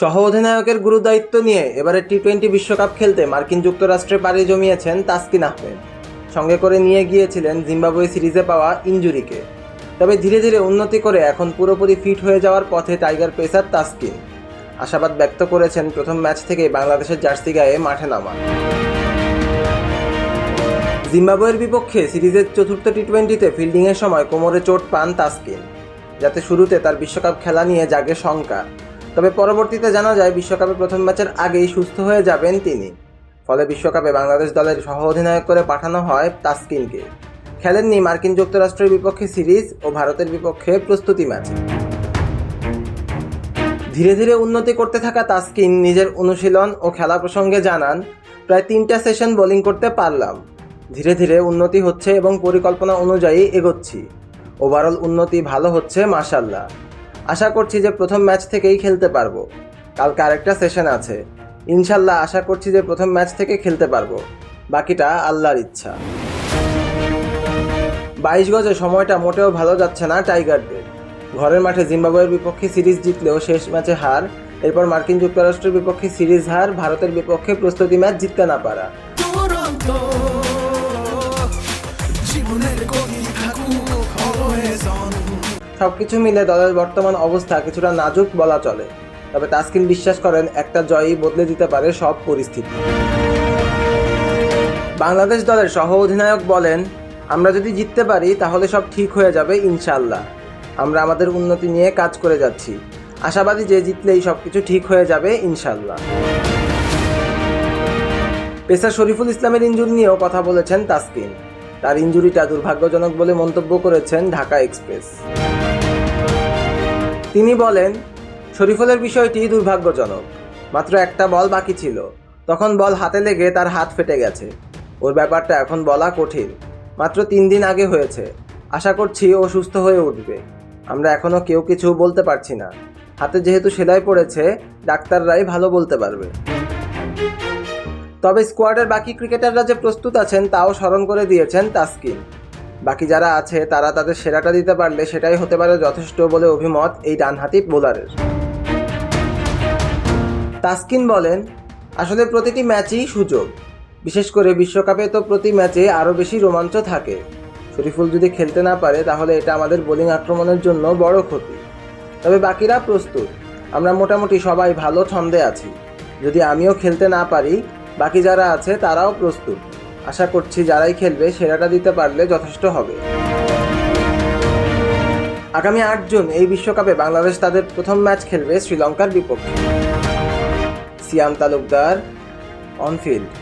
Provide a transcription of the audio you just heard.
সহ অধিনায়কের গুরুদায়িত্ব নিয়ে এবারে টি টোয়েন্টি বিশ্বকাপ খেলতে মার্কিন যুক্তরাষ্ট্রে পাড়ি জমিয়েছেন তাসকিন আহমেদ। সঙ্গে করে নিয়ে গিয়েছিলেন জিম্বাবুয়ে সিরিজে পাওয়া ইঞ্জুরিকে তবে ধীরে ধীরে উন্নতি করে এখন পুরোপুরি ফিট হয়ে যাওয়ার পথে টাইগার পেসার তাসকিন। আশাবাদ ব্যক্ত করেছেন প্রথম ম্যাচ থেকেই বাংলাদেশের জার্সি গায়ে মাঠে নামা। জিম্বাবুয়ের বিপক্ষে সিরিজের চতুর্থ টি টোয়েন্টিতে ফিল্ডিংয়ের সময় কোমরে চোট পান তাসকিন, যাতে শুরুতে তার বিশ্বকাপ খেলা নিয়ে জাগে শঙ্কা। তবে পরবর্তীতে জানা যায়, বিশ্বকাপে প্রথম ম্যাচের আগেই সুস্থ হয়ে যাবেন তিনি। ফলে বিশ্বকাপে বাংলাদেশ দলের সহ অধিনায়ক করে পাঠানো হয় তাসকিনকে। খেলেননি মার্কিন যুক্তরাষ্ট্রের বিপক্ষে সিরিজ ও ভারতের বিপক্ষে প্রস্তুতি ম্যাচ। ধীরে ধীরে উন্নতি করতে থাকা তাসকিন নিজের অনুশীলন ও খেলা প্রসঙ্গে জানান, প্রায় তিনটা সেশন বোলিং করতে পারলাম। ধীরে ধীরে উন্নতি হচ্ছে এবং পরিকল্পনা অনুযায়ী এগোচ্ছি। ওভারঅল উন্নতি ভালো হচ্ছে মাশাল্লাহ আশা করছি যে প্রথম ম্যাচ থেকেই খেলতে পারব। কালকে আরেকটা সেশন আছে। ইনশাল্লাহ আশা করছি যে প্রথম ম্যাচ থেকে খেলতে পারব। বাকিটা আল্লাহর ইচ্ছা। বাইশ গজে সময়টা মোটেও ভালো যাচ্ছে না টাইগারদের। ঘরের মাঠে জিম্বাবুয়ের বিপক্ষে সিরিজ জিতলেও শেষ ম্যাচে হার। এরপর মার্কিন যুক্তরাষ্ট্রের বিপক্ষে সিরিজ হার। ভারতের বিপক্ষে প্রস্তুতি ম্যাচ জিততে না পারা। জীবনের on সবকিছু মিলে দলের বর্তমান অবস্থা কিছুটা নাজুক বলা চলে। তবে তাসকিন বিশ্বাস করেন, একটা জয়ই বদলে দিতে পারে সব পরিস্থিতি। বাংলাদেশ দলের সহ অধিনায়ক বলেন, আমরা যদি জিততে পারি, তাহলে সব ঠিক হয়ে যাবে ইনশাল্লাহ আমরা আমাদের উন্নতি নিয়ে কাজ করে যাচ্ছি। আশাবাদী যে জিতলেই সব কিছু ঠিক হয়ে যাবে ইনশাল্লাহ পেসার শরীফুল ইসলামের ইঞ্জুরি নিয়েও কথা বলেছেন তাসকিন। তার ইঞ্জুরিটা দুর্ভাগ্যজনক বলে মন্তব্য করেছেন ঢাকা এক্সপ্রেস। তিনি বলেন, শরীফুলের বিষয়টি দুর্ভাগ্যজনক। মাত্র একটা বল বাকি ছিল। তখন বল হাতে লেগে তার হাত ফেটে গেছে। ওর ব্যাপারটা এখন বলা কঠিন। মাত্র তিন দিন আগে হয়েছে। আশা করছি ও সুস্থ হয়ে উঠবে। আমরা এখনও কেউ কিছু বলতে পারছি না। হাতে যেহেতু সেলাই পড়েছে, ডাক্তাররাই ভালো বলতে পারবে। তবে স্কোয়াডের বাকি ক্রিকেটাররা যে প্রস্তুত আছেন, তাও স্মরণ করে দিয়েছেন তাসকিন। বাকি যারা আছে, তারা তাদের সেরাটা দিতে পারলে সেটাই হতে পারে যথেষ্ট বলে অভিমত এই ডানহাতি বোলারের। তাসকিন বলেন, আসলে প্রতিটি ম্যাচই সুযোগ। বিশেষ করে বিশ্বকাপে তো প্রতি ম্যাচে আরও বেশি রোমাঞ্চ থাকে। শরীফুল যদি খেলতে না পারে, তাহলে এটা আমাদের বোলিং আক্রমণের জন্য বড় ক্ষতি। তবে বাকিরা প্রস্তুত। আমরা মোটামুটি সবাই ভালো ছন্দে আছি। যদি আমিও খেলতে না পারি, বাকি যারা আছে, তারাও প্রস্তুত। আশা করছি যারাই খেলবে সেরাটা দিতে পারলে যথেষ্ট হবে। আগামী আট জুন এই বিশ্বকাপে বাংলাদেশ তাদের প্রথম ম্যাচ খেলবে শ্রীলঙ্কার বিপক্ষে। Siam Talukdar, on field.